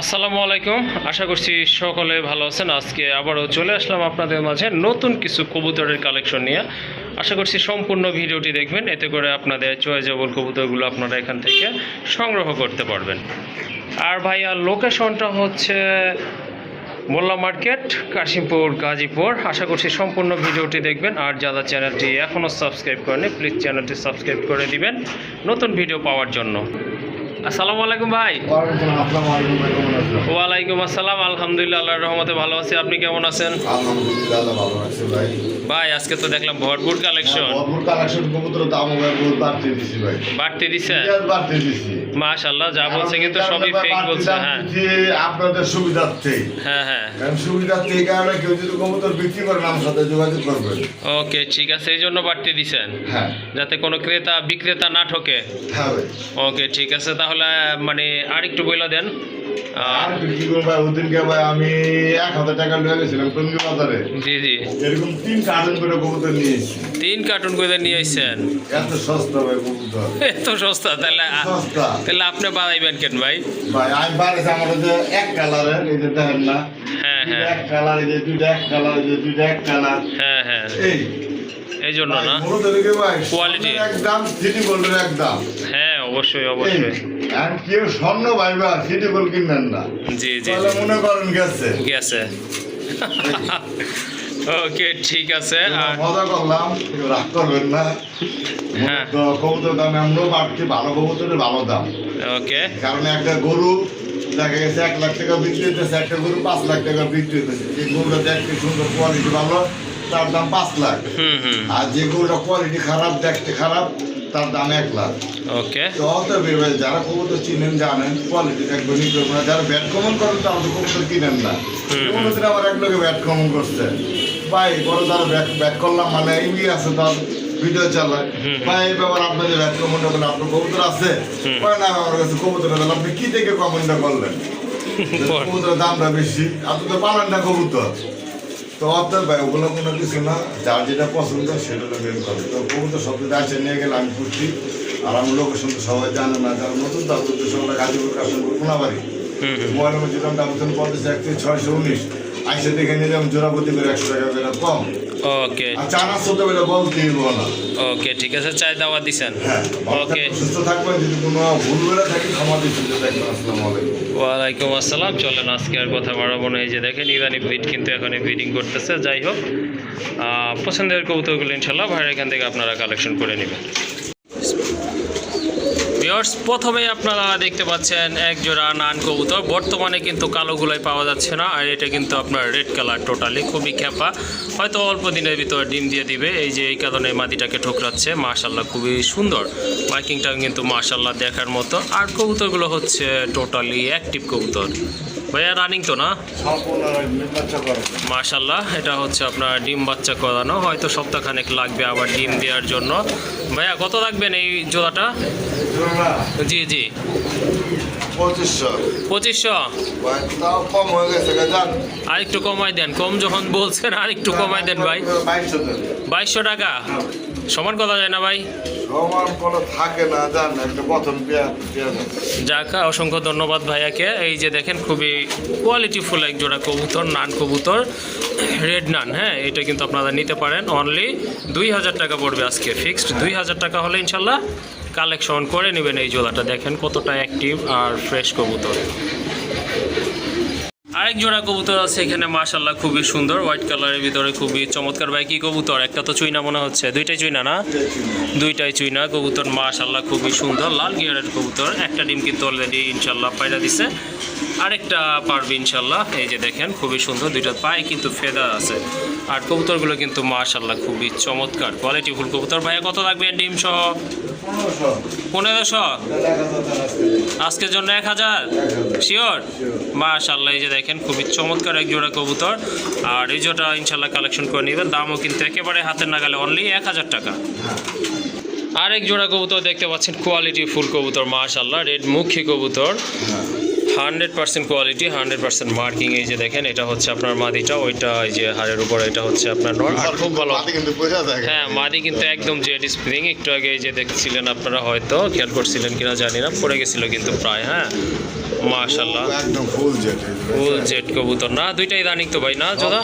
আসসালামু আলাইকুম। আশা করছি সকলে ভালো আছেন। আজকে আবারও চলে আসলাম আপনাদের মাঝে নতুন কিছু কবুতরের কালেকশন নিয়ে। আশা করছি সম্পূর্ণ ভিডিওটি দেখবেন। এতে করে আপনাদের চয়েজেবল কবুতরগুলো আপনারা এখান থেকে সংগ্রহ করতে পারবেন। আর ভাইয়া লোকেশনটা হচ্ছে মোল্লা মার্কেট, কাশিমপুর, গাজীপুর। আশা করছি সম্পূর্ণ ভিডিওটি দেখবেন। আর যারা চ্যানেলটি এখনও সাবস্ক্রাইব করেনি প্লিজ চ্যানেলটি সাবস্ক্রাইব করে দিবেন নতুন ভিডিও পাওয়ার জন্য। আসসালামু আলাইকুম ভাই। ওয়ালাইকুম আসসালাম আলহামদুলিল্লাহ আল্লাহর রহমতে ভালো আছি। আপনি কেমন আছেন? আলহামদুলিল্লাহ ভালো আছে ভাই। ভাই আজকে তো দেখলাম ভরপুর কালেকশন ভরপুর কালেকশন কবুতর দাম বাড়তে দিছি ভাই। বাড়তে দিছে? বাড়তে দিছি। মাশাল্লাহ যা বলছে কিন্তু সবই ফেক বলছে হ্যাঁ। আপনাদের সুবিধার্থে। হ্যাঁ হ্যাঁ। কারণ সুবিধার্থে এই কারণে কেউ যদি কবুতর বিক্রি করেন আমার সাথে যোগাযোগ করবেন ওকে ঠিক আছে এই জন্য বাড়তে দিছেন। হ্যাঁ। যাতে কোনো ক্রেতা বিক্রেতা না ঠকে। হ্যাঁ ওকে ঠিক আছে তাহলে মানে আরেকটু বইলা দেন। আর করব ভাই ওদিনকে আমি এক হাজার টাকা নিয়ে গেছিলাম টঙ্গি বাজারে। জি জি। এরকম তিন কার্টন করে কবুতর নিয়েছি তিন কার্টুন করে নিয়ে আসছেন এত সস্তা ভাই কবুতর। এত সস্তা তাহলে তাহলে আপনি বাড়াইবেন কেন ভাই? ভাই আমি বাড়িতে আমার যে এক কালারের এই যে দেখেন না? হ্যাঁ হ্যাঁ। এক কালার এই যে দুইটা এক কালার এই যে দুইটা এক কালার হ্যাঁ হ্যাঁ। এই। এই জন্য না? Quality। একদম সিটি গোল্ডের একদম। হ্যাঁ অবশ্যই অবশ্যই। আর কেউ স্বর্ণ ভাইবা সিটি গোল্ড কিনবেন না। জি জি মনে করেন গেছে। গেছে। ওকে ঠিক আছে মজা করলাম রাগ করবেন না। হ্যাঁ। কবুতর দাম আমরাও বাড়ছি ভালো কবুতরের ভালো দাম। ওকে। কারণ একটা গরু দেখা গেছে এক লাখ টাকা বিক্রি হতেছে একটা গরু পাঁচ লাখ টাকা বিক্রি হতেছে যে গরুটা দেখতে সুন্দর কোয়ালিটি ভালো তার দাম পাঁচ লাখ। আর যে গরুটা কোয়ালিটি খারাপ দেখতে খারাপ তার দাম এক লাখ। ওকে। তো অতএব এবার যারা কবুতর চিনেন জানেন কোয়ালিটি দেখবেন ই করবেন না যারা ব্যাট কমন করেন তারা তো কবুতর কিনেন না। কবুতর আবার এক লোকে ব্যাট কমন করছে। ভাই বড় তারা ব্যাট ব্যাট করলাম মানে ইবি আছে তার ভিডিও চালায়। ভাই এই ব্যাপার আপনাদের ব্যাট কমনটা আপনার কবুতর আছে। না আমার কাছে কবুতর আপনি কি করলেন? কবুতরের দামটা বেশি। আপনি তো পালান না কবুতর। তো আপনার ভাই ওগুলো কোনো কিছু না যার যেটা পছন্দ সেটা তো বের করে। তো কবুতর সব কিছু আছে নিয়ে গেলে আমি খুশি। আর আমি লোকেশন তো সবাই জানে না যারা নতুন তার উদ্দেশ্য আমরা গাজীপুর কাশনপুর কোনাবাড়ি মোবাইল মধ্যে দামটা আবেদন পঞ্চাশ একত্রিশ ছয়শো উনিশ। আইসে দেখে নিলাম জোড়াপতি করে একশো টাকা করে কম। ওকে বেলা না। ওকে ঠিক আছে চাই দাওয়া দিছেন। হ্যাঁ ওকে সুস্থ থাকবেন যদি কোনো ভুল বেলা থাকে ক্ষমা দিবেন আসসালামু আলাইকুম। ওয়ালাইকুম আসসালাম চলেন আজকে আর কথা বাড়াবো না এই যে দেখেন ইরানি ব্রিড কিন্তু এখন ব্রিডিং করতেছে যাই হোক পছন্দের কবুতরগুলো ইনশাল্লাহ ভাইয়ের এখান থেকে আপনারা কালেকশন করে নেবেন। ভিউয়ার্স প্রথমে আপনারা দেখতে পাচ্ছেন এক জোড়া নান কবুতর। বর্তমানে কিন্তু কালো গুলাই পাওয়া যাচ্ছে না, আর এটা কিন্তু আপনার রেড কালার টোটালি খুবই খ্যাপা। হয়তো অল্প দিনের ভিতর ডিম দিয়ে দিবে, এই যে এই কারণে মাদিটাকে ঠোকরাচ্ছে। মাশাল্লাহ খুবই সুন্দর। বাইকিংটা কিন্তু মাশাল্লাহ দেখার মতো। আর কবুতরগুলো হচ্ছে টোটালি অ্যাক্টিভ কবুতর। ভাইয়া রানিং তো না? মাশাল্লাহ এটা হচ্ছে আপনার ডিম বাচ্চা করানো। হয়তো সপ্তাহখানেক লাগবে আবার ডিম দেওয়ার জন্য। ভাইয়া কত রাখবেন এই জোড়াটা? জি জি। পঁচিশশো। হয়ে আর একটু কমাই দেন। কম যখন বলছেন আর একটু কমাই দেন ভাই। বাইশশো টাকা? সমান কথা যায় না ভাই? সমান কোনো থাকে না জান একটা যাক অসংখ্য ধন্যবাদ ভাইয়াকে। এই যে দেখেন খুবই কোয়ালিটিফুল এক জোড়া কবুতর নান কবুতর রেড নান হ্যাঁ? এটা কিন্তু আপনারা নিতে পারেন অনলি দুই হাজার টাকা পড়বে আজকে ফিক্সড দুই হাজার টাকা হলে ইনশাল্লাহ কালেকশন করে নেবেন এই জোড়াটা। দেখেন কতটা অ্যাক্টিভ আর ফ্রেশ কবুতর। আরেক জোড়া কবুতর আছে এখানে মাশাল্লাহ খুবই সুন্দর। হোয়াইট কালারের ভিতরে খুবই চমৎকার। ভাই, কি কবুতর? একটা তো চুইনা মনে হচ্ছে। দুইটাই চুইনা না? দুইটাই চুইনা। কবুতর মাশাল্লাহ খুবই সুন্দর। লাল গিয়ারের কবুতর। একটা ডিম কিন্তু অলরেডি ইনশাল্লাহ পায়রা দিছে। আরেকটা পারবে ইনশাল্লাহ এই যে দেখেন, খুবই সুন্দর। দুইটা পায়ে কিন্তু ফেদা আছে। আর কবুতরগুলো কিন্তু মাশাল্লাহ খুবই চমৎকার। কোয়ালিটি ফুল কবুতর। ভাইয়া কত লাগবে ডিম সহ? পনেরোশো। আজকের জন্য এক হাজার? শিওর মাশাল্লাহ এই যে দেখেন খুবই চমৎকার এক জোড়া কবুতর। আর এই জোড়া ইনশাল্লাহ কালেকশন করে নেবেন দামও কিন্তু একেবারে হাতের নাগালে অনলি এক হাজার টাকা। আরেক জোড়া কবুতর দেখতে পাচ্ছেন কোয়ালিটি ফুল কবুতর মাশাল্লাহ রেড মুখী কবুতর। হ্যাঁ। Hundred percent quality hundred percent marking এই যে দেখেন এটা হচ্ছে আপনার মাদিটা ওইটা এই যে হাড়ের উপর এটা হচ্ছে আপনার নর। আর খুব ভালো। কিন্তু হ্যাঁ মাদি কিন্তু একদম জেড স্প্রিং একটু আগে এই যে দেখছিলেন আপনারা হয়তো খেয়াল করছিলেন কিনা জানি না পড়ে গেছিল কিন্তু প্রায় হ্যাঁ। মাশাল্লাহ একদম ফুল জেট ফুল জেড কবুতর। না দুইটাই রানিং তো ভাই না যোদা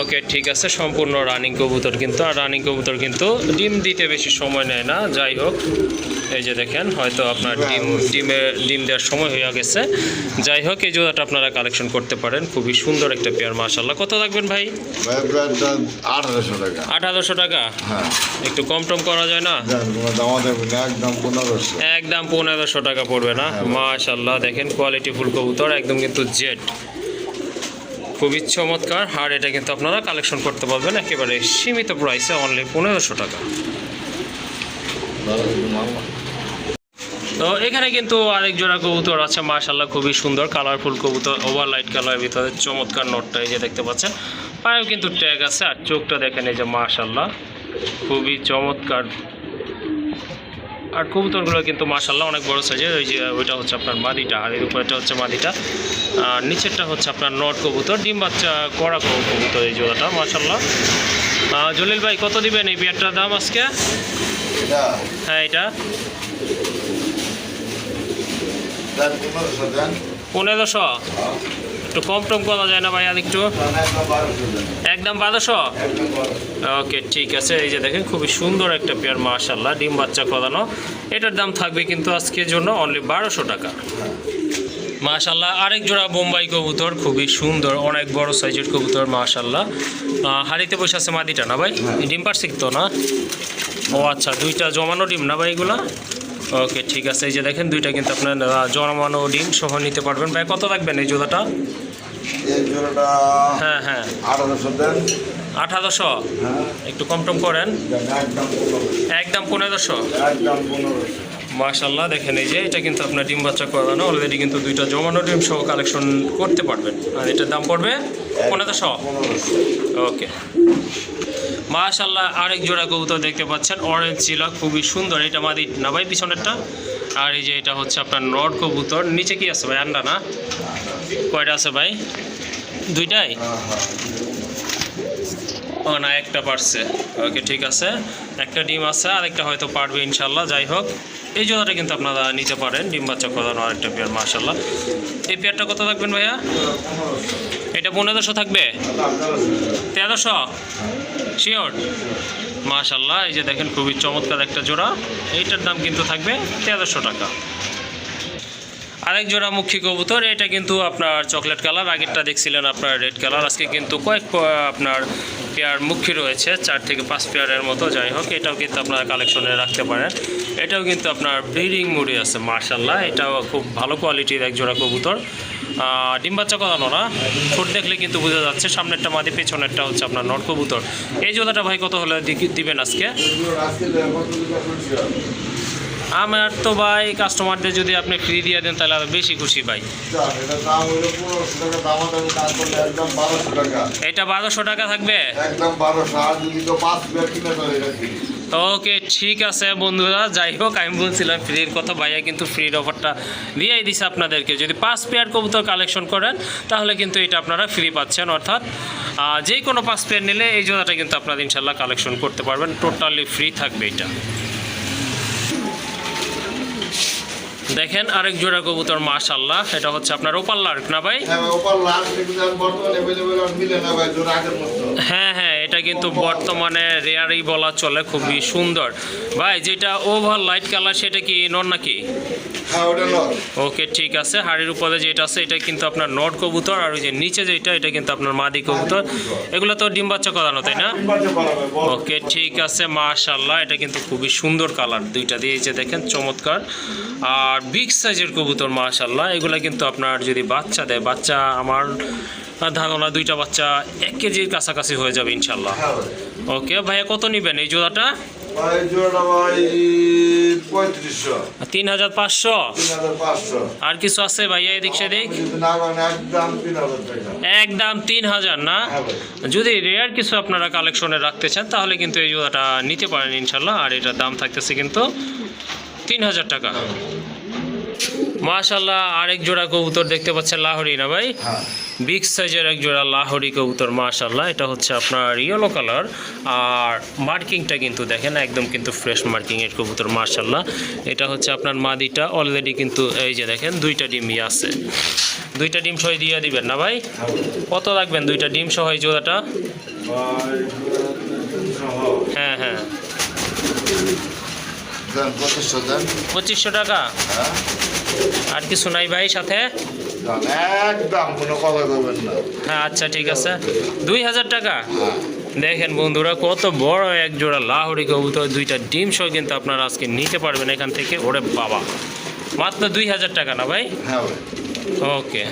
ওকে ঠিক আছে সম্পূর্ণ রানিং কবুতর কিন্তু আর রানিং কবুতর কিন্তু ডিম দিতে বেশি সময় নেয় না যাই হোক। এই যে দেখেন হয়তো আপনার ডিম ডিমে ডিম দেওয়ার সময় হয়ে গেছে। যাই হোক এই জোড়াটা আপনারা কালেকশন করতে পারেন খুবই সুন্দর একটা পেয়ার মাশাল্লাহ কত রাখবেন ভাই? আঠারোশো টাকা। আঠারোশো টাকা? হ্যাঁ। একটু কম টম করা যায় না? একদম পনেরোশো। একদম পনেরোশো টাকা পড়বে না? মাশাল্লাহ দেখেন কোয়ালিটি ফুল কবুতর, একদম কিন্তু জেড। খুবই চমৎকার। আর এটা কিন্তু আপনারা কালেকশন করতে পারবেন, একেবারে সীমিত প্রাইসে অনলি পনেরোশো টাকা। তো এখানে কিন্তু আরেক জোড়া কবুতর আছে মাশাল্লাহ খুবই সুন্দর কালারফুল কবুতর ওভার লাইট কালারের ভিতরে চমৎকার নোটটা এই যে দেখতে পাচ্ছেন। পায়েও কিন্তু ট্যাগ আছে, আর চোখটা দেখেন এই যে মাশাল্লাহ খুবই চমৎকার। আর কবুতরগুলো কিন্তু মাশাল্লাহ অনেক বড় সাইজের। ওই যে ওইটা হচ্ছে আপনার মাদিটা আর এর উপরেটা হচ্ছে মাদিটা। আর নিচেরটা হচ্ছে আপনার নট কবুতর ডিম বাচ্চা করা কবুতর এই জোড়াটা মাশাল্লাহ আহ, জলিল ভাই কত দিবেন এই বিয়ারটার দাম আজকে? হ্যাঁ এটা। পনেরোশো একটু কম টম করা যায় না ভাই আর একটু একদম বারোশো? ওকে ঠিক আছে। এই যে দেখেন খুবই সুন্দর একটা পেয়ার মাশাল্লাহ ডিম বাচ্চা করানো এটার দাম থাকবে কিন্তু আজকের জন্য অনলি বারোশো টাকা। মাশাল্লাহ আরেক জোড়া বোম্বাই কবুতর খুবই সুন্দর অনেক বড় সাইজের কবুতর মাশাল্লাহ হাড়িতে বসে আছে মাদিটা না ভাই? ডিম পারছে তো না? ও আচ্ছা দুইটা জমানো ডিম না ভাই এগুলা? ওকে ঠিক আছে। এই যে দেখেন দুইটা কিন্তু আপনার জমানো ডিম সহ নিতে পারবেন। ভাই কত রাখবেন এই জোড়াটা? এই জোড়াটা হ্যাঁ হ্যাঁ। আঠারোশো দেন। আঠারোশো? হ্যাঁ। একটু কম টম করেন। একদম পনেরোশো। মাশাল্লাহ দেখেন এই যে এটা কিন্তু আপনার ডিম বাচ্চা করানো। অলরেডি কিন্তু দুইটা জমানো ডিম সহ কালেকশন করতে পারবেন। আর এটার দাম পড়বে পনেরোশো? ওকে। মাশাল্লাহ আরেক জোড়া কবুতর দেখতে পাচ্ছেন। অরেঞ্জ ছিল খুবই সুন্দর। এটা মাদি না ভাই পিছনেরটা? আর এই যে এটা হচ্ছে আপনার নট কবুতর। নিচে কি আছে ভাই আন্ডা না? কয়টা আছে ভাই? দুইটাই? ও না, একটা পারছে। ওকে, ঠিক আছে। একটা ডিম আছে, আরেকটা হয়তো পারবে ইনশাল্লাহ যাই হোক। এই জোড়াটা কিন্তু আপনারা নিতে পারেন, ডিম বাচ্চা করানো আরেকটা পেয়ার মাশাল্লাহ এই পেয়ারটা কত থাকবেন ভাইয়া? এটা পনেরোশো থাকবে? তেরোশো? শিওর মাশাল্লাহ এই যে দেখেন, খুবই চমৎকার একটা জোড়া। এইটার দাম কিন্তু থাকবে তেরোশো টাকা। আরেক জোড়া মুখী কবুতর, এটা কিন্তু আপনার চকলেট কালার, আগেরটা দেখছিলেন আপনার রেড কালার, আজকে কিন্তু কয়েক আপনার পেয়ার মুখী রয়েছে, চার থেকে পাঁচ পেয়ারের মতো, যাই হোক, এটাও কিন্তু আপনারা কালেকশনে রাখতে পারেন। এটাও কিন্তু আপনার ব্রিডিং মুড়ি আছে মার্শাল্লাহ এটাও খুব ভালো কোয়ালিটির এক জোড়া কবুতর। ডিম বাচ্চা করানো না, ঠোঁট দেখলে কিন্তু বোঝা যাচ্ছে, সামনেরটা মাদি, পেছনেরটা হচ্ছে আপনার নট কবুতর। এই জোড়াটা ভাই কত হলে দিবেন আজকে? আমার তো ভাই কাস্টমারদের যদি আপনি ফ্রি দিয়ে দেন, তাহলে আরও বেশি খুশি ভাই। এটা বারোশো টাকা থাকবে? ওকে, ঠিক আছে বন্ধুরা, যাই হোক, আমি বলছিলাম ফ্রির কথা, ভাইয়া কিন্তু ফ্রির অফারটা দিয়েই দিছে আপনাদেরকে। যদি পাঁচ পেয়ার কবুতর কালেকশন করেন, তাহলে কিন্তু এটা আপনারা ফ্রি পাচ্ছেন, অর্থাৎ যে কোনো পাঁচ পেয়ার নিলে এই জোড়াটা কিন্তু আপনারা ইনশাল্লাহ কালেকশন করতে পারবেন। টোটালি ফ্রি থাকবে এটা। দেখেন আরেক জোড়া কবুতর মাশাল্লাহ এটা হচ্ছে আপনার ওপাল লার্ক না ভাই? হ্যাঁ হ্যাঁ হ্যাঁ এটা কিন্তু বর্তমানে রেয়ারই বলা চলে খুবই সুন্দর। ভাই যেটা ওভার লাইট কালার সেটা কি নর নাকি? হ্যাঁ ওকে ঠিক আছে। হাড়ির উপরে যেটা আছে এটা কিন্তু আপনার নট কবুতর আর ওই যে নিচে যেটা এটা কিন্তু আপনার মাদি কবুতর। এগুলো তো ডিম বাচ্চা করানো তাই না? বল। ওকে ঠিক আছে মাশাল্লাহ এটা কিন্তু খুবই সুন্দর কালার। দুইটা দিয়েছে দেখেন চমৎকার। আর বিগ সাইজের কবুতর মাশাল্লাহ এগুলো কিন্তু আপনার যদি বাচ্চা দেয় বাচ্চা আমার ধারণা দুইটা বাচ্চা এক কেজির কাছাকাছি হয়ে যাবে ইনশাল্লাহ হ্যাঁ ওকে ভাইয়া কত নেবেন এই জোড়াটা? তিন হাজার পাঁচশো? আর কিছু আছে ভাইয়া এদিক সেদিক? একদম তিন হাজার না? হ্যাঁ যদি রেয়ার কিছু আপনারা কালেকশনে রাখতে চান তাহলে কিন্তু এই জোড়াটা নিতে পারেন ইনশাল্লাহ আর এটার দাম থাকতেছে কিন্তু তিন হাজার টাকা। মাশাল্লাহ আরেক জোড়া কবুতর দেখতে পাচ্ছেন লাহরি না ভাই? হ্যাঁ। বিগ সাইজের এক জোড়া লাহরি কবুতর মাশাল্লাহ এটা হচ্ছে আপনার ইয়েলো কালার আর মার্কিংটা কিন্তু দেখেন একদম কিন্তু ফ্রেশ মার্কিংয়ের কবুতর মাশাল্লাহ এটা হচ্ছে আপনার মাদিটা অলরেডি কিন্তু এই যে দেখেন দুইটা ডিমই আছে। দুইটা ডিম সহ দিয়ে দিবেন না ভাই? হ্যাঁ কত রাখবেন দুইটা ডিম সহ এই জোড়াটা। হ্যাঁ হ্যাঁ। পঁচিশশো টাকা? হ্যাঁ। আর কিছু নাই ভাই সাথে? একদম কোনো কথা করবেন না। হ্যাঁ আচ্ছা ঠিক আছে। দুই হাজার টাকা? দেখেন বন্ধুরা কত বড় এক জোড়া লাহরি কবুতর দুইটা ডিম সহ কিন্তু আপনারা আজকে নিতে পারবেন এখান থেকে। ওরে বাবা মাত্র দুই হাজার টাকা না ভাই? হ্যাঁ ওকে।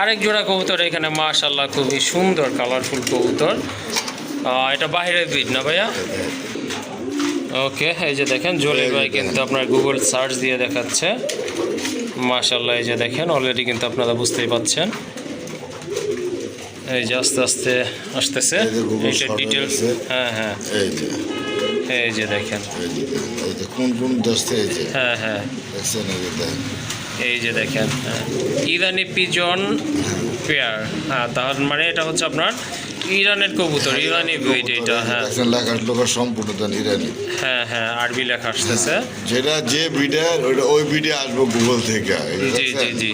আরেক জোড়া কবুতর এখানে মাশাল্লাহ খুবই সুন্দর কালারফুল কবুতর। এটা বাইরের ব্রিড না ভাইয়া? ওকে এই যে দেখেন জলি ভাই কিন্তু আপনার গুগল সার্চ দিয়ে দেখাচ্ছে। মাশাল্লাহ এই যে দেখেন অলরেডি কিন্তু আপনারা বুঝতেই পাচ্ছেন। এই যে আস্তে আস্তে আসতেছে। এইটা ডিটেলস হ্যাঁ হ্যাঁ। এই যে। দেখেন। কোন কোন দেশ থেকে হ্যাঁ হ্যাঁ। এই যে দেখ এই যে দেখেন হ্যাঁ। ইরানি পিজন পেয়ার। হ্যাঁ তার মানে এটা হচ্ছে আপনার ইরানের কবুতর ইরানি ব্রিড এটা হ্যাঁ। লেখা লেখা সম্পূর্ণ দেন ইরানি। হ্যাঁ হ্যাঁ আরবি লেখা আসতেছে। যেটা যে বিডের ওইটা ওই বিডে আসব গুগল থেকে জি জি জি।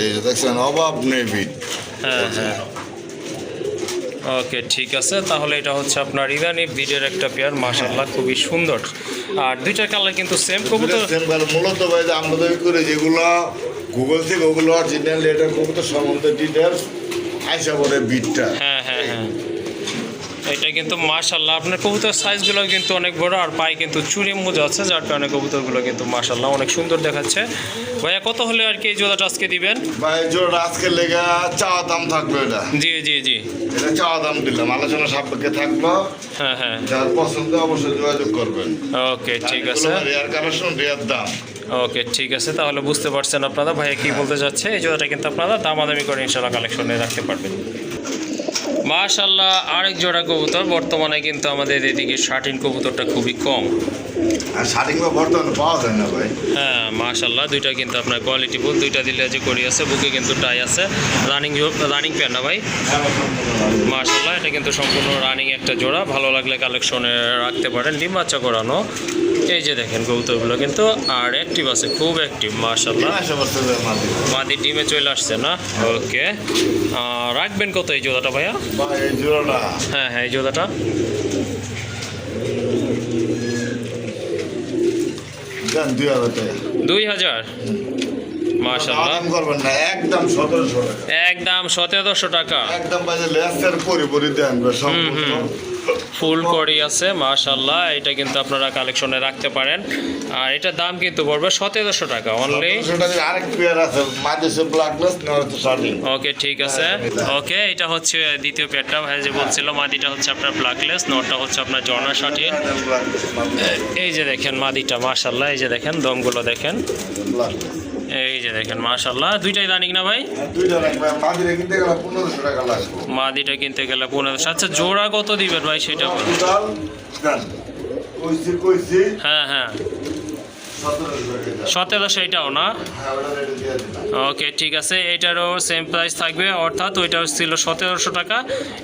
এই যে দেখছেন অভাব নেই বিড হ্যাঁ। হ্যাঁ ওকে ঠিক আছে তাহলে এটা হচ্ছে আপনার ইরানি ব্রিডের একটা পেয়ার মাশাল্লাহ খুবই সুন্দর। আর দুইটা কালার কিন্তু সেম কবুতর। মূলত ভাই যে আমরা তৈরি করে যেগুলো গুগল থেকে ওগুলো অরিজিনাল এটা কবুতর সম্বন্ধে ডিটেলস আইসা বলে বিটটা হ্যাঁ এটা কিন্তু মাশাল্লাহ আপনার কবুতর সাইজগুলো কিন্তু অনেক বড় আর পায়ে কিন্তু চুরি মোজা আছে যার কারণে কবুতরগুলো কিন্তু মাশাল্লাহ অনেক সুন্দর দেখাচ্ছে। ভাইয়া কত হলে আর কি এই জোড়াটা আজকে দিবেন? ভাই জোড়া আজকে লেগে চাওয়া দাম থাকবে এটা। জি জি জি। এটা চাওয়া দাম দিলাম। আলোচনা সাপেক্ষে থাকল। হ্যাঁ হ্যাঁ। যার পছন্দ অবশ্যই যোগাযোগ করবেন। ওকে ঠিক আছে। রেয়ার কালেকশন রেয়ার দাম। ওকে ঠিক আছে। তাহলে বুঝতে পারছেন আপনারা ভাইয়া কি বলতে যাচ্ছে এই জোড়াটা কিন্তু আপনারা দামাদামি করে ইনশাল্লাহ কালেকশনে রাখতে পারবেন। মাশাল্লাহ আরেক জোড়া কবুতর। বর্তমানে কিন্তু আমাদের এদিকে শার্টিন কবুতরটা খুবই কম। আর শার্টিং বা বর্তমানে পাওয়া যায় না ভাই। হ্যাঁ মাশাল্লাহ দুইটা কিন্তু আপনার কোয়ালিটি ফুল দুইটা দিলে যে করি আছে বুকে কিন্তু টাই আছে। রানিং রানিং প্যান না ভাই? মাশাল্লাহ এটা কিন্তু সম্পূর্ণ রানিং একটা জোড়া। ভালো লাগলে কালেকশনে রাখতে পারেন। ডিম বাচ্চা করানো। এই যে দেখেন কবুতরগুলো কিন্তু আর অ্যাক্টিভ আছে খুব অ্যাক্টিভ করতে মাদি ডিমে চলে আসছে না? ওকে। রাখবেন কত এই জোড়াটা ভাইয়া? হ্যাঁ হ্যাঁ এই জোড়াটা। দুই হাজার একদম সতেরোশো টাকা। একদম ফুল করি আছে মাশাল্লাহ এটা কিন্তু আপনারা কালেকশনে রাখতে পারেন। আর এটার দাম কিন্তু পড়বে সতেরোশো টাকা অনলি ওকে ঠিক আছে। ওকে এটা হচ্ছে দ্বিতীয় পেয়ারটা ভাই যে বলছিল মাদিটা হচ্ছে আপনার ব্ল্যাকলেস নটটা হচ্ছে আপনার জর্না শার্টি এই যে দেখেন মাদিটা মাশাল্লাহ এই যে দেখেন দমগুলো দেখেন। এই যে দেখেন মাশাল্লাহ দুইটাই রানিং না ভাই? পনেরোশো মাদিটা কিনতে গেলে পনেরোশো। আচ্ছা জোড়া কত দিবেন ভাই সেটা হ্যাঁ হ্যাঁ। সতেরোশো এটাও না? হ্যাঁ ওকে ঠিক আছে। এটারও সেম প্রাইস থাকবে অর্থাৎ ওইটাও ছিল সতেরোশো টাকা।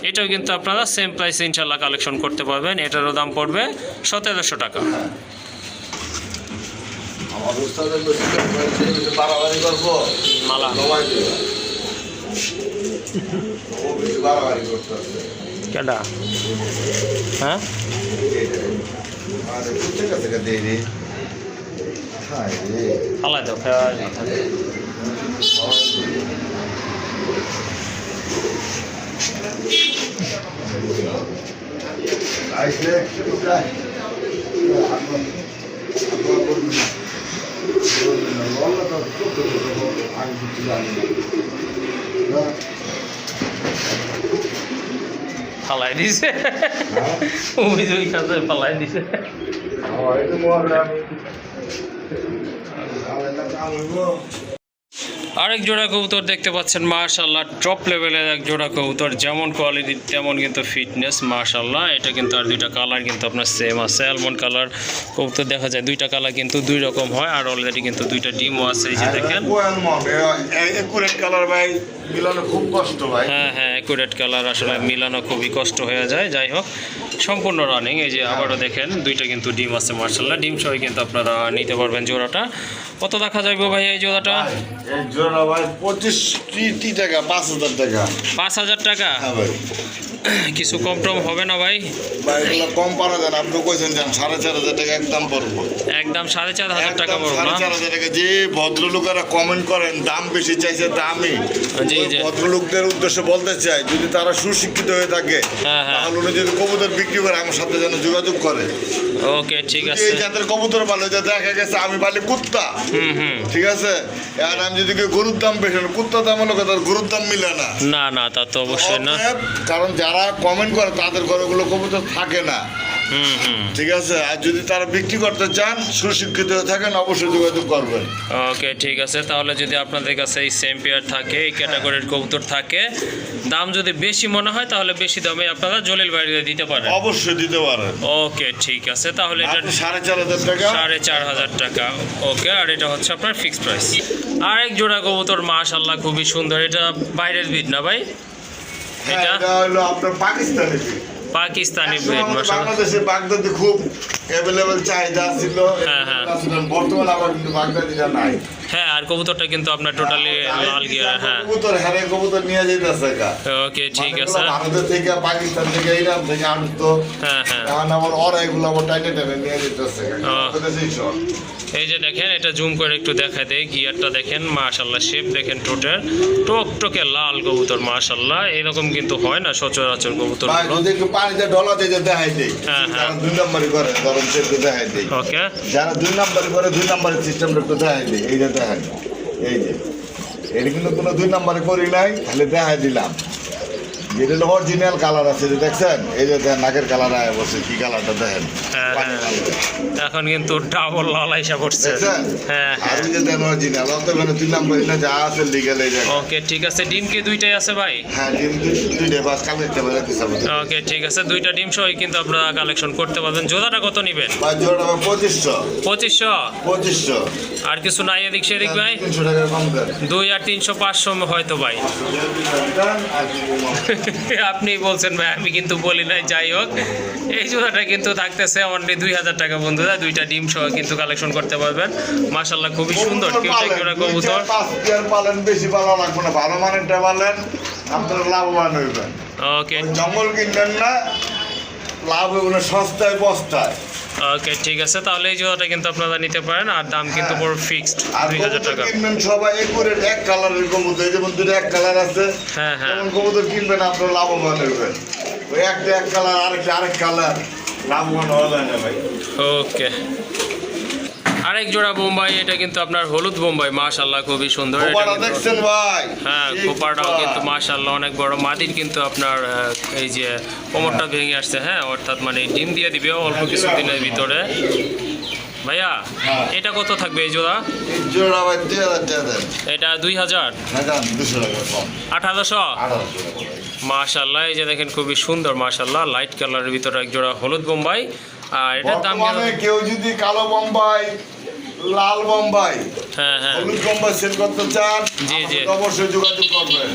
এটাও কিন্তু আপনারা সেম প্রাইস ইনশাল্লাহ কালেকশন করতে পারবেন। এটারও দাম পড়বে সতেরোশো টাকা। বেশি বাড়াবাড়ি করব? মালা। সবাই দেবে বাড়াবাড়ি করতেছে কেডা? হ্যাঁ? ফালাই দাও ফেরাই আইসলে কোথায় আমি ফালাই দিছে ওই যে ওই কাছে ফালাই দিছে আরেক জোড়া কবুতর দেখতে পাচ্ছেন মাশাল্লাহ টপ লেভেলের এক জোড়া কবুতর যেমন কোয়ালিটি তেমন কিন্তু ফিটনেস মাশাল্লাহ এটা কিন্তু আর দুইটা কালার কিন্তু আপনার সেম আছে। অ্যালমন্ড কালার কবুতর দেখা যায় দুইটা কালার কিন্তু দুই রকম হয় আর অলরেডি কিন্তু দুইটা ডিমও আছে এই যে দেখেন। একুরেট কালার ভাই মিলানো খুব কষ্ট ভাই। হ্যাঁ হ্যাঁ অ্যাকুরেট কালার আসলে মিলানো খুবই কষ্ট হয়ে যায়। যাই হোক সম্পূর্ণ রানিং এই যে আবারও দেখেন দুইটা কিন্তু ডিম আছে মার্শাল্লাহ ডিম সহ কিন্তু আপনারা নিতে পারবেন জোড়াটা। কত দেখা যাবে ভাই এই জোড়াটা? এই জোড়া ভাই পঁচিশ টাকা পাঁচ হাজার টাকা। পাঁচ হাজার টাকা? হ্যাঁ ভাই। কিছু কম টম হবে না ভাই? ভাই এগুলো কম পারা যান আপনি কইছেন যান সাড়ে চার হাজার টাকা একদম পড়ব একদম সাড়ে চার হাজার টাকা পড়ব সাড়ে না চার হাজার টাকা। যে ভদ্রলোকেরা কমেন্ট করেন দাম বেশি চাইছে দামই জি, জি। ভদ্রলোকদের উদ্দেশ্যে বলতে চাই যদি তারা সুশিক্ষিত হয়ে থাকে হ্যাঁ, হ্যাঁ। তাহলে উনি যদি কবুতর বিক্রি করে আমার সাথে যেন যোগাযোগ করে। ওকে ঠিক আছে এই জাতের কবুতর ভালো যে দেখা গেছে আমি পালি কুত্তা। ঠিক আছে? আর আমি যদি কেউ গরুর দাম বেশি কুত্তার কুত্তা দাম হলো তার গরুর দাম মিলে না। না না তা তো অবশ্যই না। কারণ যারা কমেন্ট করে তাদের ঘরগুলো কবুতর থাকে না। ঠিক আছে? আর যদি তারা বিক্রি করতে চান সুশিক্ষিত হয়ে থাকেন অবশ্যই যোগাযোগ করবেন। ওকে ঠিক আছে। তাহলে যদি আপনাদের কাছে এই সেম পেয়ার থাকে এই ক্যাটাগরির কবুতর থাকে দাম যদি বেশি মনে হয় তাহলে বেশি দামে আপনারা জলিল বাড়িতে দিতে পারেন। অবশ্যই দিতে পারেন। ওকে ঠিক আছে। তাহলে এটা সাড়ে চার হাজার টাকা? সাড়ে চার হাজার টাকা। ওকে আর এটা হচ্ছে আপনার ফিক্সড প্রাইস আরেক জোড়া কবুতর মাশাল্লাহ খুবই সুন্দর। এটা বাইরের বিট না ভাই? হ্যাঁ, এটা? হলো আপনার পাকিস্তানি feed। পাকিস্তানি ব্রেড আমাদের বাংলাদেশে বাগদাদি খুব অ্যাভেলেবেল চাহিদা ছিল। হ্যাঁ, হ্যাঁ। বর্তমানে আবার কিন্তু বাগদাদিটা নাই। হ্যাঁ আর কবুতরটা কিন্তু আপনার টোটালি লাল গিয়ার হ্যাঁ। কবুতর হ্যারে কবুতর নিয়ে যেতেছে গা। ওকে ঠিক মানে আছে। ভারতের থেকে পাকিস্তান থেকে ইরান থেকে আনতো। হ্যাঁ হ্যাঁ। আমার ওরা এগুলো আমার টাইটে টাইটে নিয়ে। সব এই যে দেখেন এটা জুম করে একটু দেখা দেয় গিয়ারটা দেখেন মাশাল্লাহ শেপ দেখেন টোটের টক টকে লাল কবুতর মাশাল্লাহ এরকম কিন্তু হয় না সচরাচর কবুতর। পানিতে ডলা দিয়ে দেখাই দেই হ্যাঁ, হ্যাঁ। দুই নম্বরই করে গরম একটু দেখাই দেই। ওকে যারা দুই নম্বরই করে দুই নম্বরের সিস্টেমটা একটু দেখাই দেই এই যে দেখাই এই যে কিন্তু কোনো দুই নম্বরে করি নাই তাহলে দেখা দিলাম। যেটা অরিজিনাল কালার আছে যে দেখছেন? এই যে নাকের কালার আয় বসে কি কালারটা দেখেন? হ্যাঁ, হ্যাঁ। এখন কিন্তু ডাবল লাল আইসা পড়ছে হ্যাঁ আর হ্যাঁ যে দেন অরিজিনাল অত মানে দুই নম্বরই না যা আছে লিগেল এই ওকে ঠিক আছে। ডিম কি দুইটাই আছে ভাই? হ্যাঁ ডিম দুই দুইটা বাস কালকে একটা বেলা দিতে ওকে ঠিক আছে। দুইটা ডিম সহ কিন্তু আপনারা কালেকশন করতে পারবেন। জোড়াটা কত নেবেন? ভাই জোড়া ভাই পঁচিশশো। পঁচিশশো? পঁচিশশো। আর কিছু নাই এদিক সেদিক ভাই? তিনশো টাকা কম দেন। দুই আর তিনশো পাঁচশো হয়তো ভাই। আপনি বলছেন ভাই আমি কিন্তু বলি নাই যাই হোক। এই জোড়াটা কিন্তু থাকতেছে অনলি দুই হাজার টাকা বন্ধুরা। দুইটা ডিম সহ কিন্তু কালেকশন করতে পারবেন। মাশাল্লাহ খুবই সুন্দর কেউ জোড়া কবুতর। পালেন বেশি পালা লাগবে না। ভালো মানেরটা পালেন আপনারা লাভবান হইবেন। ওকে জঙ্গল কিনবেন না লাভ হইব না সস্তায় বস্তায়। ওকে ঠিক আছে। তাহলে এই জোড়াটা কিন্তু আপনারা নিতে পারেন আর দাম কিন্তু। পুরো ফিক্সড দুই হাজার টাকা। কিনবেন সবাই এক করে এক কালারের কবুতর এই যেমন দুটো এক কালার আছে হ্যাঁ হ্যাঁ। এমন কবুতর কিনবেন আপনারা লাভবান হবেন। ওই একটা এক কালার আর আরেকটা আরেক কালার লাভবান হওয়া যায় না ভাই। ওকে আরেক জোড়া বোম্বাই এটা কিন্তু আপনার হলুদ বোম্বাই মাশাল্লাহ খুবই সুন্দর দেখছেন ভাই? হ্যাঁ কি খোপাটাও খোপা। কিন্তু মাশাল্লাহ অনেক বড়। মাদির কিন্তু আপনার এই যে কোমরটা ভেঙে আসছে হ্যাঁ অর্থাৎ মানে ডিম দিয়ে দিবে অল্প কিছু দিনের ভিতরে। ভাইয়া হ্যাঁ। এটা কত থাকবে এই জোড়া? এটা দুই হাজার? আঠারোশো? আঠারোশো মাশাল্লাহ এই যে দেখেন খুবই সুন্দর মাশাল্লাহ লাইট কালারের ভিতরে এক জোড়া হলুদ বোম্বাই। আর এটার দাম কেউ যদি কালো বোম্বাই লাল বোম্বাই। হ্যাঁ হ্যাঁ। হলুদ বোম্বাই সেল করতে চান জি, জি। অবশ্যই যোগাযোগ করবেন।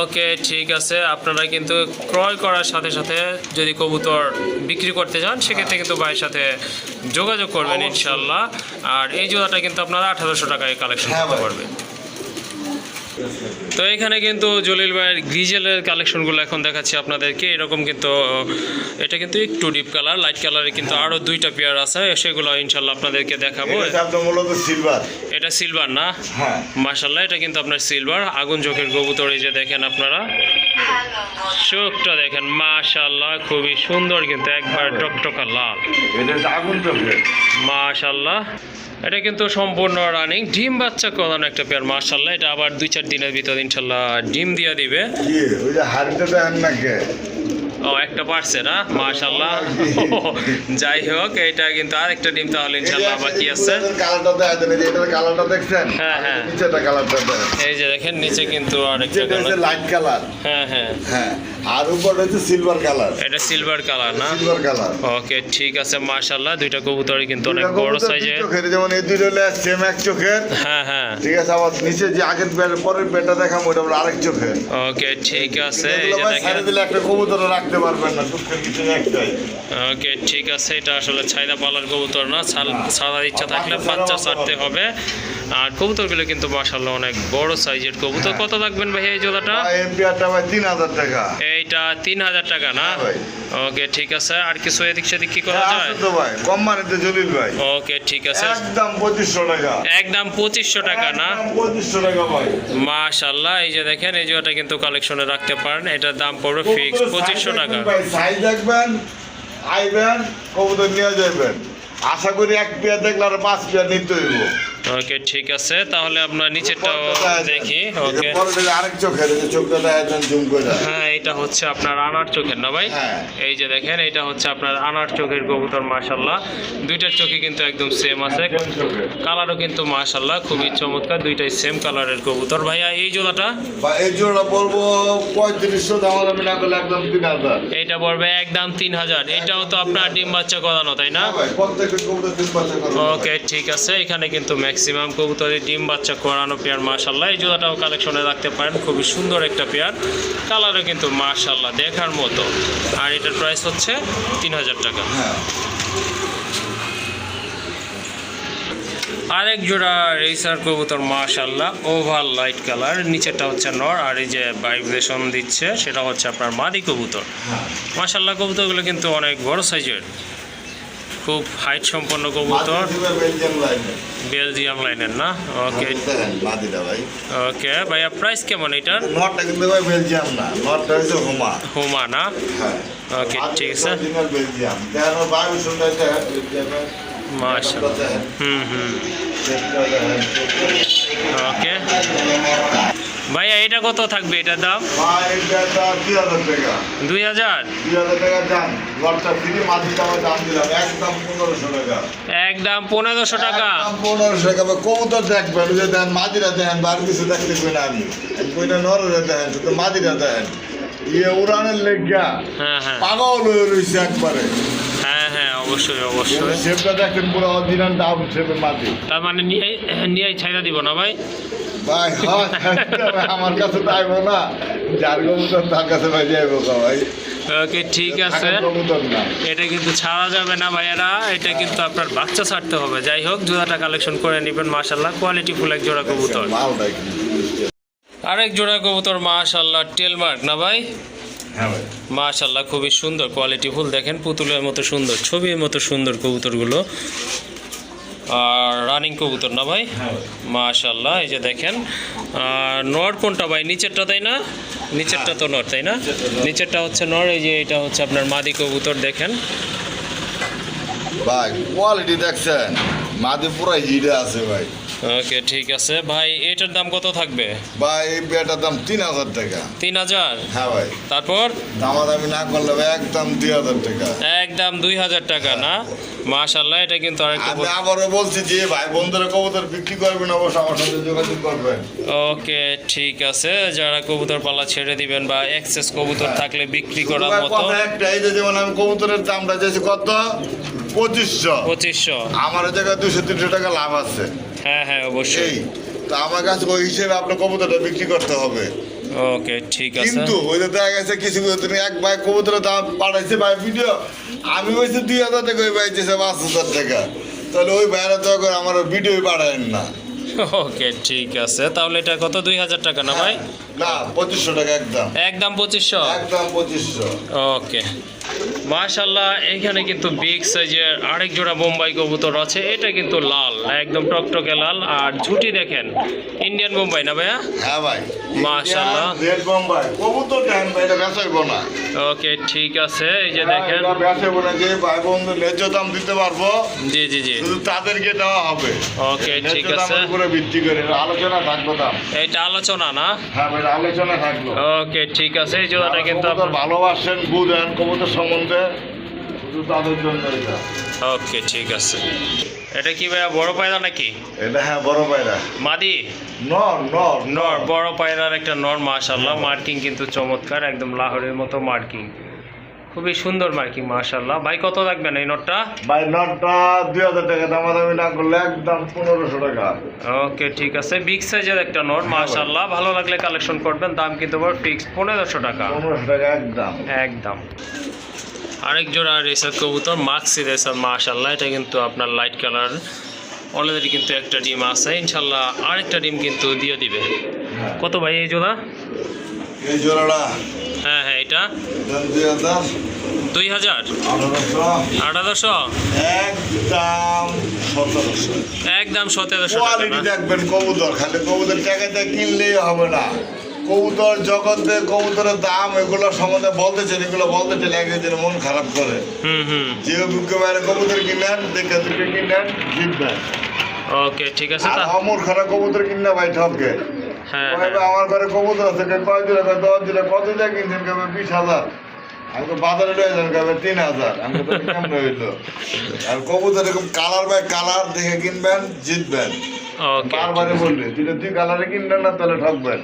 ওকে ঠিক আছে। আপনারা কিন্তু ক্রয় করার সাথে সাথে যদি কবুতর বিক্রি করতে চান সেক্ষেত্রে কিন্তু ভাইয়ের সাথে যোগাযোগ করবেন ইনশাল্লাহ। আর এই জোড়াটা কিন্তু আপনারা আঠারোশো টাকায় কালেকশন হ্যাঁ করতে পারবেন। তো এখানে কিন্তু জলিল ভাইয়ের গ্রিজেলের কালেকশনগুলো এখন দেখাচ্ছি আপনাদেরকে। এরকম কিন্তু এটা কিন্তু একটু ডিপ কালার লাইট কালারে কিন্তু আরও দুইটা পেয়ার আছে সেগুলো ইনশাল্লাহ আপনাদেরকে দেখাবো। এটা সিলভার এটা সিলভার না? হ্যাঁ। মাশাল্লাহ এটা কিন্তু আপনার সিলভার আগুন চোখের কবুতর এই যে দেখেন আপনারা। চোখটা দেখেন মাশাল্লাহ খুবই সুন্দর কিন্তু একবার টকটকা লাল। মাশাল্লাহ এটা কিন্তু সম্পূর্ণ রানিং ডিম বাচ্চা করানো একটা পেয়ার মার্শাল্লাহ এটা আবার দুই চার দিনের ভিতরে ইনশাল্লাহ ডিম দিয়ে দিবে। ও একটা পারছে না? মাশাল্লাহ যাই হোক এটা কিন্তু আরেকটা ডিম তাহলে ইনশাল্লাহ বাকি আছে? কালারটা দেখছেন? হ্যাঁ, হ্যাঁ। নিচেটা কালারটা দেখেন এই যে দেখেন নিচে কিন্তু আরেকটা কালার। লাইট কালার হ্যাঁ হ্যাঁ। হ্যাঁ আর উপর হচ্ছে সিলভার কালার এটা সিলভার কালার না? সিলভার কালার ওকে ঠিক আছে মাশাল্লাহ দুইটা কবুতরই কিন্তু অনেক বড় সাইজের চোখের, যেমন এই দুইটা হলে সেম এক চোখের। হ্যাঁ হ্যাঁ। ঠিক আছে আবার নিচে যে আগের পরের বেডটা দেখাম ওটা আরেক চোখের। ওকে ঠিক আছে এই যে দেখেন। একটা কবুতর রাখতে পারবেন না দুঃখের কিছু একটাই। ওকে ঠিক আছে এটা আসলে ছাইদা পালার কবুতর না ছাড়ার ইচ্ছা থাকলে বাচ্চা ছাড়তে হবে। আর কবুতরগুলো কিন্তু মাসাল্লাহ অনেক বড় সাইজের কবুতর। কত থাকবেন ভাই এই জোড়াটা? এমপিআরটা ভাই তিন হাজার টাকা। এইটা তিন হাজার টাকা না? হ্যাঁ ওকে ঠিক আছে। আর কিছু এদিক সেদিক কি করা যায়? তো জলিল ভাই। ওকে ঠিক আছে। একদম পঁচিশশো টাকা। একদম পঁচিশশো টাকা না? পঁচিশশো টাকা ভাই। মাশাল্লাহ এই যে দেখেন এই জোড়াটা কিন্তু কালেকশনে রাখতে পারেন। এটার দাম পড়বে ফিক্স পঁচিশশো টাকা। সাইজ দেখবেন আইবেন কবুতর নিয়ে যাবেন আশা করি এক দেখলে আর পাঁচ নিতে হইব। ওকে ঠিক আছে। তাহলে আমরা নিচেরটাও দেখি। ওকে। আরেক চোখের চোখটা জুম করে। হ্যাঁ এটা হচ্ছে আপনার আনার চোখের না ভাই? হ্যাঁ। এই যে দেখেন এটা হচ্ছে আপনার আনার চোখের কবুতর মাশাল্লাহ দুইটার চোখে কিন্তু একদম সেম আছে। কালারও কিন্তু মাশাল্লাহ খুবই চমৎকার দুইটাই সেম কালারের কবুতর। ভাইয়া এই জোড়াটা? এই জোড়া বলব পঁয়ত্রিশশো দাম আমি না করলে একদম তিন হাজার। এইটা পড়বে একদম তিন হাজার। এটাও তো আপনার ডিম বাচ্চা করানো তাই না? হ্যাঁ ওকে ঠিক আছে। এখানে কিন্তু ম্যাক্সিমাম কবুতরের ডিম বাচ্চা করানো পেয়ার মাশাল্লাহ এই জোড়াটাও কালেকশনে রাখতে পারেন। খুবই সুন্দর একটা পেয়ার কালারও কিন্তু মাশাল্লাহ দেখার মতো। আর এটার প্রাইস হচ্ছে তিন হাজার টাকা। হ্যাঁ। আরেক জোড়া রেসার কবুতর মাশাল্লাহ ওভার লাইট কালার নিচেরটা হচ্ছে নর আর এই যে ভাইব্রেশন দিচ্ছে সেটা হচ্ছে আপনার মাদি কবুতর। মাশাল্লাহ কবুতরগুলো কিন্তু অনেক বড় সাইজের খুব হাইট সম্পন্ন কবুতর। বেলজিয়াম লাইনের না? ওকে ওকে ভাইয়া প্রাইস কেমন এটার? না হোমা না? ওকে ঠিক আছে। বেলজিয়াম হুম হুম। ওকে ভাইয়া এটা কত থাকবে এটার দাম? দুই হাজার একদম পনেরোশো টাকা। একদম পনেরোশো টাকা। কবুতর দেখবেন যে দেখেন মাদিরা দেখেন বার কিছু দেখতে পাই না আমি। বইটা নররে দেখেন শুধু মাদিরা দেখেন ইয়ে উড়ানের লেগা হ্যাঁ হ্যাঁ। পাগল হয়ে রয়েছে একবারে। হ্যাঁ হ্যাঁ অবশ্যই অবশ্যই। শেপটা দেখেন পুরো অরিজিনাল ডাউন শেপের মাটি তার মানে নিয়ে নিয়ে ছাইড়া দিব না ভাই? ভাই আমার কাছে তো আইব না। যার কবুতর তার কাছে ভাই যাইব ভাই। ওকে ঠিক আছে। এটা কিন্তু ছাড়া যাবে না ভাইয়ারা। এটা কিন্তু আপনার বাচ্চা ছাড়তে হবে। যাই হোক জোড়াটা কালেকশন করে নেবেন মাশাল্লাহ কোয়ালিটি ফুল এক জোড়া কবুতর। কি আরেক জোড়া কবুতর মাশাল্লাহ টেলমার্ক না ভাই? হ্যাঁ মাশাল্লাহ খুবই সুন্দর। কোয়ালিটি ফুল দেখেন পুতুলের মতো সুন্দর ছবির মতো সুন্দর কবুতরগুলো। রানিং কবুতর না ভাই? হ্যাঁ মাশাল্লাহ এই যে দেখেন। আর নর কোনটা ভাই? নিচেরটা তাই না? নিচেরটা তো নর তাই না? নিচেরটা হচ্ছে নর এই যে এটা হচ্ছে আপনার মাদি কবুতর দেখেন। ভাই কোয়ালিটি দেখছেন? মাদি পুরো হিরে আছে ভাই। ওকে ঠিক আছে। ভাই এটার দাম কত থাকবে? ভাই এই বেটার দাম তিন হাজার টাকা। তিন হাজার? হ্যাঁ ভাই। তারপর? দামাদামি না করলে ভাই একদম দুই হাজার টাকা। একদম দুই হাজার টাকা না? মাশাল্লাহ এটা কিন্তু আরেকটা আমি আবারও বলছি যে ভাই বন্ধুরা কবুতর বিক্রি করবেন অবশ্যই আমার সাথে যোগাযোগ করবেন ওকে ঠিক আছে। যারা কবুতর পালা ছেড়ে দিবেন বা এক্সেস কবুতর থাকলে বিক্রি করার মতো একটা এই যে যেমন আমি কবুতরের দামটা চাইছি কত? পঁচিশশো। পঁচিশশো। আমার জায়গায় দুশো তিনশো টাকা লাভ আছে। হ্যাঁ হ্যাঁ অবশ্যই। তো আমার কাছে ওই হিসেবে আপনার কবুতরটা বিক্রি করতে হবে। ওকে ঠিক আছে। কিন্তু ওই যে দেখা গেছে কিছু তুমি এক ভাই কবুতরের দাম পাঠাইছে ভাই ভিডিও আমি হয়েছে দুই হাজার টাকা ওই ভাই দিয়েছে পাঁচ হাজার টাকা। তাহলে ওই ভাইরা তো করে আমার ভিডিও পাঠায়েন না। ওকে ঠিক আছে। তাহলে এটা কত? দুই হাজার টাকা না ভাই? না পঁচিশশো টাকা একদম। একদম পঁচিশশো? একদম পঁচিশশো। ওকে। মাশাল্লাহ এখানে কিন্তু বিগ সাইজের আরেক জোড়া বোম্বাই কবুতর আছে। এটা কিন্তু লাল একদম টকটকে লাল। আর ঝুটি দেখেন ইন্ডিয়ান বোম্বাই না ভাইয়া? হ্যাঁ ভাই। বোম্বাই। কবুতর দেন ভাই এটা বেচাইবো না ওকে ঠিক আছে এই যে দেখেন। এটা বেচাইবো না যে ভাই বন্ধু ন্যায্য দাম দিতে পারব জি জি জি। শুধু তাদেরকে দেওয়া হবে। ওকে ঠিক আছে। উপরে ভিত্তি করে আলোচনা থাকল দাম। এটা আলোচনা না? হ্যাঁ ভাই আলোচনা থাকল। ওকে ঠিক আছে এই জোড়াটা কিন্তু আপনার ভালোবাসেন বুঝেন কবুতর সম্বন্ধে শুধু তাদের জন্য এটা ওকে ঠিক আছে। এটা কি ভাইয়া বড় পায়রা নাকি? এটা হ্যাঁ বড় পায়রা। মাদি? নর নর নর। বড় পায়রার একটা নর মাশাল্লাহ মার্কিং কিন্তু চমৎকার একদম লাহোরের মতো মার্কিং। খুবই সুন্দর মার্কিং মাশাল্লাহ ভাই কত রাখবেন এই নটটা ভাই নটটা দুই হাজার টাকা দামাদামি না করলে একদম পনেরোশো টাকা। ওকে ঠিক আছে। বিগ সাইজের একটা নোট মাশাল্লাহ ভালো লাগলে কালেকশন করবেন। দাম কিন্তু ফিক্স পনেরোশো টাকা। পনেরোশো টাকা একদম। একদম। আরেক জোড়া রেসার কবুতর মাক্সি রেসার মাশাল্লাহ এটা কিন্তু আপনার লাইট কালার অলরেডি কিন্তু একটা ডিম আছে। ইনশাল্লাহ আরেকটা ডিম কিন্তু দিয়ে দিবে। হ্যাঁ। কত ভাই এই জোড়া? এই জোড়াটা? হ্যাঁ হ্যাঁ এটা? দুই হাজার। আঠারোশো। একদম সতেরোশো। টাকা? দেখবেন কবুতর। খালি কবুতর টাকাতে কিনলেই হবে না। কবুতর জগতে কবুতরের দাম এগুলো সম্বন্ধে বলতেছেন এগুলো বলতেছেন একদিন মন খারাপ করে। হুম হুম। যে অভিজ্ঞ বাইরে কবুতর কিনেন দেখে দেখে কিনেন জিতবেন ওকে ঠিক আছে আর অমর খারাপ কবুতর কিনে ভাই ঠককে হ্যাঁ হ্যাঁ। আমার ঘরে কবুতর আছে কয় দিলে কয় দশ দিলে কত দিয়ে কিনছেন কবে বিশ হাজার। আমি তো বাজারে লয়ে যান কবে তিন হাজার। আমি কেমন হইল। আর কবুতর এরকম কালার বাই কালার দেখে কিনবেন জিতবেন। বারবারে বলবে তুই তুই কালারে কিনবেন না তাহলে ঠকবেন।